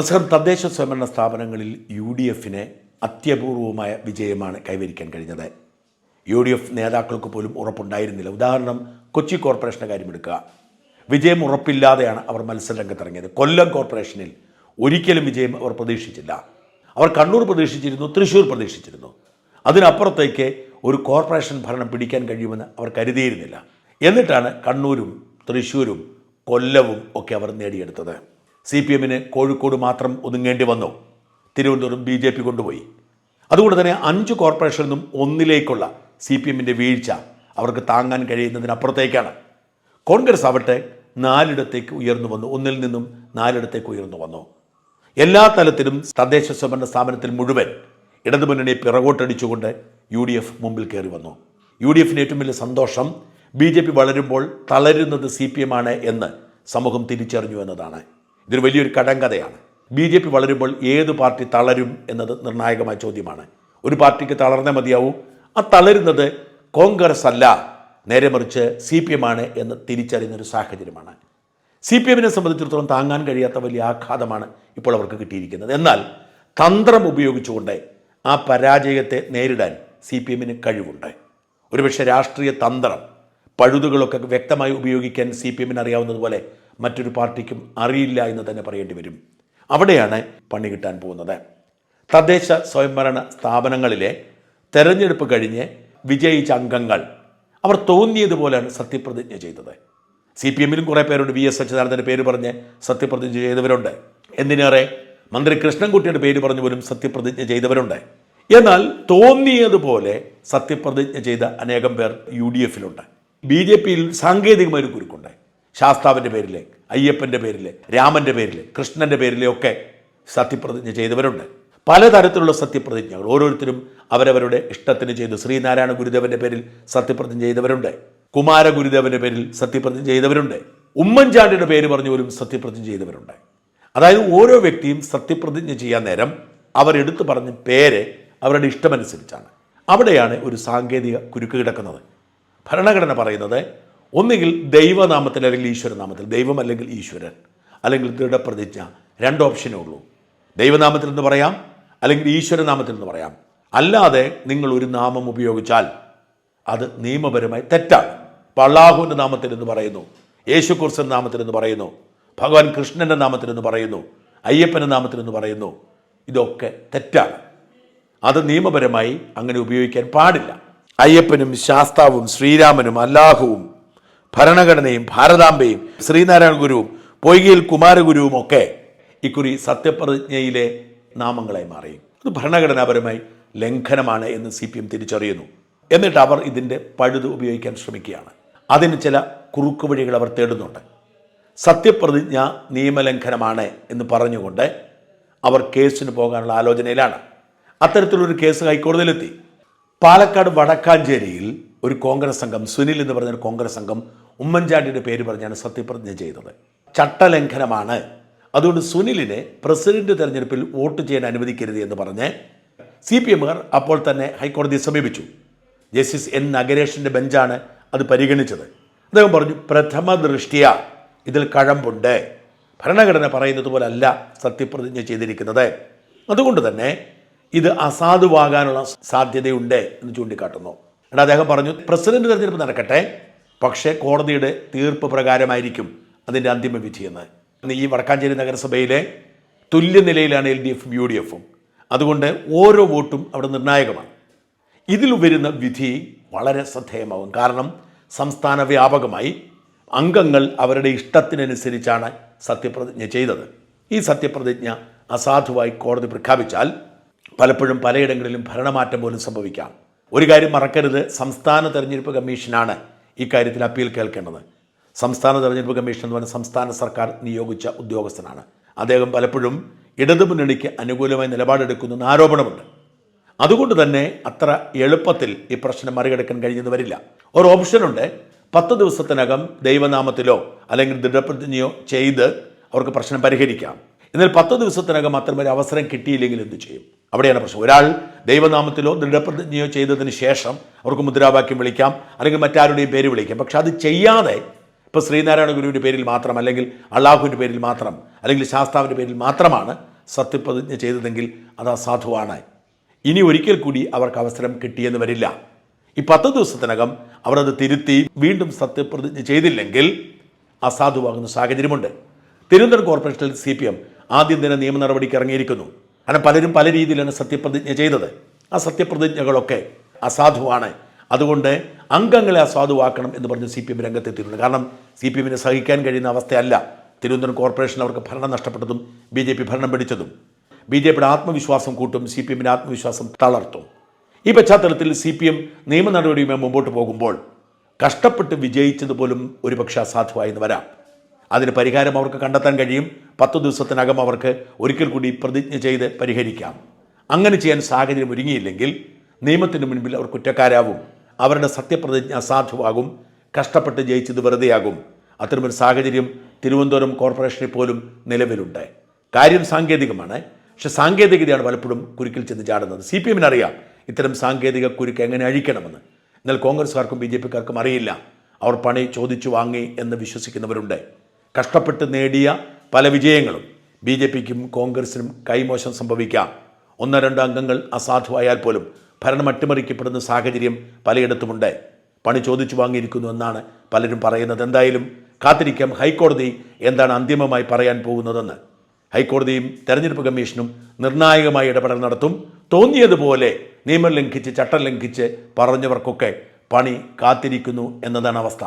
നമസ്കാരം തദ്ദേശ സ്വയംഭരണ സ്ഥാപനങ്ങളിൽ യു ഡി എഫിന് അത്യപൂർവമായ വിജയമാണ് കൈവരിക്കാൻ കഴിഞ്ഞത്. യു ഡി എഫ് നേതാക്കൾക്ക് പോലും ഉറപ്പുണ്ടായിരുന്നില്ല. ഉദാഹരണം കൊച്ചി കോർപ്പറേഷന്റെ കാര്യമെടുക്കുക. വിജയം ഉറപ്പില്ലാതെയാണ് അവർ മത്സരരംഗത്തിറങ്ങിയത്. കൊല്ലം കോർപ്പറേഷനിൽ ഒരിക്കലും വിജയം അവർ പ്രതീക്ഷിച്ചില്ല. അവർ കണ്ണൂർ പ്രതീക്ഷിച്ചിരുന്നു തൃശ്ശൂർ പ്രതീക്ഷിച്ചിരുന്നു. അതിനപ്പുറത്തേക്ക് ഒരു കോർപ്പറേഷൻ ഭരണം പിടിക്കാൻ കഴിയുമെന്ന് അവർ കരുതിയിരുന്നില്ല. എന്നിട്ടാണ് കണ്ണൂരും തൃശ്ശൂരും കൊല്ലവും ഒക്കെ അവർ നേടിയെടുത്തത്. സി പി എമ്മിന് കോഴിക്കോട് മാത്രം ഒതുങ്ങേണ്ടി വന്നു. തിരുവനന്തപുരം ബി ജെ പി കൊണ്ടുപോയി. അതുകൊണ്ട് തന്നെ അഞ്ച് കോർപ്പറേഷനിൽ നിന്നും ഒന്നിലേക്കുള്ള സി പി എമ്മിന്റെ വീഴ്ച അവർക്ക് താങ്ങാൻ കഴിയുന്നതിനപ്പുറത്തേക്കാണ്. കോൺഗ്രസ് ആവട്ടെ നാലിടത്തേക്ക് ഉയർന്നു വന്നു. ഒന്നിൽ നിന്നും നാലിടത്തേക്ക് ഉയർന്നു വന്നു. എല്ലാ തലത്തിലും തദ്ദേശ സ്വയംഭരണ സ്ഥാപനത്തിൽ മുഴുവൻ ഇടതുമുന്നണിയെ പിറകോട്ടടിച്ചുകൊണ്ട് യു ഡി എഫ് മുമ്പിൽ കയറി വന്നു. യു ഡി എഫിന് ഏറ്റവും വലിയ സന്തോഷം ബി ജെ പി വളരുമ്പോൾ തളരുന്നത് സി പി എം ആണ് എന്ന് സമൂഹം തിരിച്ചറിഞ്ഞു എന്നതാണ്. ഇതൊരു വലിയൊരു കടങ്കഥയാണ്. ബി ജെ പി വളരുമ്പോൾ ഏത് പാർട്ടി തളരും എന്നത് നിർണായകമായ ചോദ്യമാണ്. ഒരു പാർട്ടിക്ക് തളർന്നേ മതിയാവൂ. ആ തളരുന്നത് കോൺഗ്രസ് അല്ല നേരെ മറിച്ച് സി പി എം ആണ് എന്ന് തിരിച്ചറിയുന്ന ഒരു സാഹചര്യമാണ്. സി പി എമ്മിനെ സംബന്ധിച്ചിടത്തോളം താങ്ങാൻ കഴിയാത്ത വലിയ ആഘാതമാണ് ഇപ്പോൾ അവർക്ക് കിട്ടിയിരിക്കുന്നത്. എന്നാൽ തന്ത്രം ഉപയോഗിച്ചുകൊണ്ട് ആ പരാജയത്തെ നേരിടാൻ സി പി എമ്മിന് കഴിവുണ്ട്. ഒരുപക്ഷെ രാഷ്ട്രീയ തന്ത്രം പഴുതുകളൊക്കെ വ്യക്തമായി ഉപയോഗിക്കാൻ സി പി എമ്മിന് അറിയാവുന്നതുപോലെ മറ്റൊരു പാർട്ടിക്കും അറിയില്ല എന്ന് തന്നെ പറയേണ്ടി വരും. അവിടെയാണ് പണി കിട്ടാൻ പോകുന്നത്. തദ്ദേശ സ്വയംഭരണ സ്ഥാപനങ്ങളിലെ തെരഞ്ഞെടുപ്പ് കഴിഞ്ഞ് വിജയിച്ച അംഗങ്ങൾ അവർ തോന്നിയതുപോലെയാണ് സത്യപ്രതിജ്ഞ ചെയ്തത്. സി പി എമ്മിലും കുറേ പേരുണ്ട്. വി എസ് അച്യുതാനന്ദന്റെ പേര് പറഞ്ഞ് സത്യപ്രതിജ്ഞ ചെയ്തവരുണ്ട്. എന്തിനേറെ? മന്ത്രി കൃഷ്ണൻകുട്ടിയുടെ പേര് പറഞ്ഞു പോലും സത്യപ്രതിജ്ഞ ചെയ്തവരുണ്ട്. എന്നാൽ തോന്നിയതുപോലെ സത്യപ്രതിജ്ഞ ചെയ്ത അനേകം പേർ യു ഡി എഫിലുണ്ട്. ബി ജെ പിയിൽ സാങ്കേതികമായ ഒരു കുരുക്കുണ്ട്. ശാസ്താവിന്റെ പേരിൽ അയ്യപ്പന്റെ പേരിൽ രാമന്റെ പേരിൽ കൃഷ്ണന്റെ പേരിലെ ഒക്കെ സത്യപ്രതിജ്ഞ ചെയ്തവരുണ്ട്. പലതരത്തിലുള്ള സത്യപ്രതിജ്ഞകൾ ഓരോരുത്തരും അവരവരുടെ ഇഷ്ടത്തിന് ചെയ്തു. ശ്രീനാരായണ ഗുരുദേവന്റെ പേരിൽ സത്യപ്രതിജ്ഞ ചെയ്തവരുണ്ട്. കുമാര ഗുരുദേവന്റെ പേരിൽ സത്യപ്രതിജ്ഞ ചെയ്തവരുണ്ട്. ഉമ്മൻചാണ്ടിയുടെ പേര് പറഞ്ഞു പോലും സത്യപ്രതിജ്ഞ ചെയ്തവരുണ്ട്. അതായത് ഓരോ വ്യക്തിയും സത്യപ്രതിജ്ഞ ചെയ്യാൻ നേരം അവരെടുത്തു പറഞ്ഞ പേര് അവരുടെ ഇഷ്ടമനുസരിച്ചാണ്. അവിടെയാണ് ഒരു സാങ്കേതിക കുരുക്ക് കിടക്കുന്നത്. ഭരണഘടന പറയുന്നത് ഒന്നുകിൽ ദൈവനാമത്തിൽ അല്ലെങ്കിൽ ഈശ്വരനാമത്തിൽ ദൈവം അല്ലെങ്കിൽ ഈശ്വരൻ അല്ലെങ്കിൽ ദൃഢപ്രതിജ്ഞ രണ്ട് ഓപ്ഷനേ ഉള്ളൂ. ദൈവനാമത്തിൽ എന്ന് പറയാം അല്ലെങ്കിൽ ഈശ്വരനാമത്തിൽ എന്ന് പറയാം. അല്ലാതെ നിങ്ങൾ ഒരു നാമം ഉപയോഗിച്ചാൽ അത് നിയമപരമായി തെറ്റാണ്. ഇപ്പോൾ അള്ളാഹുവിന്റെ നാമത്തിൽ എന്ന് പറയുന്നു യേശു കുർസന്റെ നാമത്തിൽ എന്ന് പറയുന്നു ഭഗവാൻ കൃഷ്ണന്റെ നാമത്തിൽ എന്ന് പറയുന്നു അയ്യപ്പന്റെ നാമത്തിൽ എന്ന് പറയുന്നു ഇതൊക്കെ തെറ്റാണ്. അത് നിയമപരമായി അങ്ങനെ ഉപയോഗിക്കാൻ പാടില്ല. അയ്യപ്പനും ശാസ്താവും ശ്രീരാമനും അല്ലാഹുവും ഭരണഘടനയും ഭാരതാംബയും ശ്രീനാരായണ ഗുരുവും പൊയ്കയിൽ കുമാരഗുരുവും ഒക്കെ ഇക്കുറി സത്യപ്രതിജ്ഞയിലെ നാമങ്ങളായി മാറി. അത് ഭരണഘടനാപരമായി ലംഘനമാണ് എന്ന് സി പി എം തിരിച്ചറിയുന്നു. എന്നിട്ട് അവർ ഇതിന്റെ പഴുത് ഉപയോഗിക്കാൻ ശ്രമിക്കുകയാണ്. അതിന് ചില കുറുക്കു വഴികൾ അവർ തേടുന്നുണ്ട്. സത്യപ്രതിജ്ഞ നിയമലംഘനമാണ് എന്ന് പറഞ്ഞുകൊണ്ട് അവർ കേസിന് പോകാനുള്ള ആലോചനയിലാണ്. അത്തരത്തിലൊരു കേസ് ഹൈക്കോടതിയിലെത്തി. പാലക്കാട് വടക്കാഞ്ചേരിയിൽ ഒരു കോൺഗ്രസ് സംഘം സുനിൽ എന്ന് പറഞ്ഞൊരു കോൺഗ്രസ് സംഘം ഉമ്മൻചാണ്ടിയുടെ പേര് പറഞ്ഞാണ് സത്യപ്രതിജ്ഞ ചെയ്തത്. ചട്ടലംഘനമാണ്. അതുകൊണ്ട് സുനിലിനെ പ്രസിഡന്റ് തെരഞ്ഞെടുപ്പിൽ വോട്ട് ചെയ്യാൻ അനുവദിക്കരുത് എന്ന് പറഞ്ഞ് സി പി എമ്മുകാർ അപ്പോൾ തന്നെ ഹൈക്കോടതിയെ സമീപിച്ചു. ജസ്റ്റിസ് എൻ നഗരേഷിന്റെ ബെഞ്ചാണ് അത് പരിഗണിച്ചത്. അദ്ദേഹം പറഞ്ഞു പ്രഥമ ദൃഷ്ടിയ ഇതിൽ കഴമ്പുണ്ട്. ഭരണഘടന പറയുന്നത് പോലല്ല സത്യപ്രതിജ്ഞ ചെയ്തിരിക്കുന്നത്. അതുകൊണ്ട് തന്നെ ഇത് അസാധുവാകാനുള്ള സാധ്യതയുണ്ട് എന്ന് ചൂണ്ടിക്കാട്ടുന്നു. എന്നിട്ട് അദ്ദേഹം പറഞ്ഞു പ്രസിഡന്റ് തെരഞ്ഞെടുപ്പ് നടക്കട്ടെ. പക്ഷേ കോടതിയുടെ തീർപ്പ് പ്രകാരമായിരിക്കും അതിന്റെ അന്തിമ വിധിയെന്ന് ഈ വടക്കാഞ്ചേരി നഗരസഭയിലെ തുല്യനിലയിലാണ് എൽ ഡി എഫും യു ഡി എഫും അതുകൊണ്ട് ഓരോ വോട്ടും അവിടെ നിർണായകമാണ്. ഇതിൽ വരുന്ന വിധി വളരെ ശ്രദ്ധേയമാവും. കാരണം സംസ്ഥാന വ്യാപകമായി അംഗങ്ങൾ അവരുടെ ഇഷ്ടത്തിനനുസരിച്ചാണ് സത്യപ്രതിജ്ഞ ചെയ്തത്. ഈ സത്യപ്രതിജ്ഞ അസാധുവായി കോടതി പ്രഖ്യാപിച്ചാൽ പലപ്പോഴും പലയിടങ്ങളിലും ഭരണമാറ്റം പോലും സംഭവിക്കാം. ഒരു കാര്യം മറക്കരുത്. സംസ്ഥാന തെരഞ്ഞെടുപ്പ് കമ്മീഷനാണ് ഇക്കാര്യത്തിൽ അപ്പീൽ കേൾക്കേണ്ടത്. സംസ്ഥാന തെരഞ്ഞെടുപ്പ് കമ്മീഷൻ എന്ന് പറഞ്ഞാൽ സംസ്ഥാന സർക്കാർ നിയോഗിച്ച ഉദ്യോഗസ്ഥനാണ്. അദ്ദേഹം പലപ്പോഴും ഇടതുമുന്നണിക്ക് അനുകൂലമായി നിലപാടെടുക്കുന്നെന്ന് ആരോപണമുണ്ട്. അതുകൊണ്ട് തന്നെ അത്ര എളുപ്പത്തിൽ ഈ പ്രശ്നം മറികടക്കാൻ കഴിഞ്ഞെന്ന് വരില്ല. ഒരു ഓപ്ഷനുണ്ട് പത്ത് ദിവസത്തിനകം ദൈവനാമത്തിലോ അല്ലെങ്കിൽ ദൃഢപ്രതിജ്ഞയോ ചെയ്ത് അവർക്ക് പ്രശ്നം പരിഹരിക്കാം. എന്നാൽ പത്ത് ദിവസത്തിനകം അത്തരമൊരു അവസരം കിട്ടിയില്ലെങ്കിൽ എന്തു ചെയ്യും? അവിടെയാണ് പ്രശ്നം. ഒരാൾ ദൈവനാമത്തിലോ ദൃഢപ്രതിജ്ഞയോ ചെയ്തതിന് ശേഷം അവർക്ക് മുദ്രാവാക്യം വിളിക്കാം അല്ലെങ്കിൽ മറ്റാരുടെയും പേര് വിളിക്കാം. പക്ഷെ അത് ചെയ്യാതെ ഇപ്പോൾ ശ്രീനാരായണ ഗുരുവിന്റെ പേരിൽ മാത്രം അല്ലെങ്കിൽ അള്ളാഹുവിന്റെ പേരിൽ മാത്രം അല്ലെങ്കിൽ ശാസ്താവിന്റെ പേരിൽ മാത്രമാണ് സത്യപ്രതിജ്ഞ ചെയ്തതെങ്കിൽ അത് അസാധുവാണ്. ഇനി ഒരിക്കൽ കൂടി അവർക്ക് അവസരം കിട്ടിയെന്ന് വരില്ല. ഈ പത്ത് ദിവസത്തിനകം അവർ അത് തിരുത്തി വീണ്ടും സത്യപ്രതിജ്ഞ ചെയ്തില്ലെങ്കിൽ അസാധുവാകുന്ന സാഹചര്യമുണ്ട്. തിരുവനന്തപുരം കോർപ്പറേഷനിൽ സി പി എം ആദ്യം തന്നെ നിയമ നടപടിക്ക് ഇറങ്ങിയിരിക്കുന്നു. കാരണം പലരും പല രീതിയിലാണ് സത്യപ്രതിജ്ഞ ചെയ്തത്. ആ സത്യപ്രതിജ്ഞകളൊക്കെ അസാധുവാണ്. അതുകൊണ്ട് അംഗങ്ങളെ അസാധുവാക്കണം എന്ന് പറഞ്ഞ് സി പി എം രംഗത്തെത്തിയിട്ടുണ്ട്. കാരണം സി പി എമ്മിന് സഹിക്കാൻ കഴിയുന്ന അവസ്ഥയല്ല. തിരുവനന്തപുരം കോർപ്പറേഷൻ അവർക്ക് ഭരണം നഷ്ടപ്പെട്ടതും ബി ജെ പി ഭരണം പിടിച്ചതും. ബി ജെ പിയുടെ ആത്മവിശ്വാസം കൂട്ടും സി പി എമ്മിന്റെ ആത്മവിശ്വാസം തളർത്തും. ഈ പശ്ചാത്തലത്തിൽ സി പി എം നിയമ നടപടിയുമായി മുമ്പോട്ട് പോകുമ്പോൾ കഷ്ടപ്പെട്ട് വിജയിച്ചതുപോലും പോലും അസാധുവായി എന്ന് വരാം. അതിന് പരിഹാരം അവർക്ക് കണ്ടെത്താൻ കഴിയും. പത്ത് ദിവസത്തിനകം അവർക്ക് ഒരിക്കൽ കൂടി പ്രതിജ്ഞ ചെയ്ത് പരിഹരിക്കാം. അങ്ങനെ ചെയ്യാൻ സാഹചര്യം ഒരുങ്ങിയില്ലെങ്കിൽ നിയമത്തിന് മുൻപിൽ അവർ കുറ്റക്കാരാവും. അവരുടെ സത്യപ്രതിജ്ഞ അസാധുവാകും. കഷ്ടപ്പെട്ട് ജയിച്ചത് വെറുതെയാകും. അത്തരമൊരു സാഹചര്യം തിരുവനന്തപുരം കോർപ്പറേഷനിൽ പോലും നിലവിലുണ്ട്. കാര്യം സാങ്കേതികമാണ്. പക്ഷെ സാങ്കേതികതയാണ് പലപ്പോഴും കുരുക്കിൽ ചെന്ന് ചാടുന്നത്. സി പി എമ്മിന് അറിയാം ഇത്തരം സാങ്കേതിക കുരുക്ക് എങ്ങനെ അഴിക്കണമെന്ന്. എന്നാൽ കോൺഗ്രസ്സുകാർക്കും ബി ജെ പിക്കാർക്കും അറിയില്ല. അവർ പണി ചോദിച്ചു വാങ്ങി എന്ന് വിശ്വസിക്കുന്നവരുണ്ട്. കഷ്ടപ്പെട്ട് നേടിയ പല വിജയങ്ങളും ബി ജെ പിക്കും കോൺഗ്രസിനും കൈമോശം സംഭവിക്കാം. ഒന്നോ രണ്ടോ അംഗങ്ങൾ അസാധുവായാൽ പോലും ഭരണം അട്ടിമറിക്കപ്പെടുന്ന സാഹചര്യം പലയിടത്തുമുണ്ട്. പണി ചോദിച്ചു വാങ്ങിയിരിക്കുന്നു എന്നാണ് പലരും പറയുന്നത്. എന്തായാലും കാത്തിരിക്കാം ഹൈക്കോടതി എന്താണ് അന്തിമമായി പറയാൻ പോകുന്നതെന്ന്. ഹൈക്കോടതിയും തെരഞ്ഞെടുപ്പ് കമ്മീഷനും നിർണായകമായ ഇടപെടൽ നടത്തും. തോന്നിയതുപോലെ നിയമം ലംഘിച്ച് ചട്ടം ലംഘിച്ച് പറഞ്ഞവർക്കൊക്കെ പണി കാത്തിരിക്കുന്നു എന്നതാണ് അവസ്ഥ.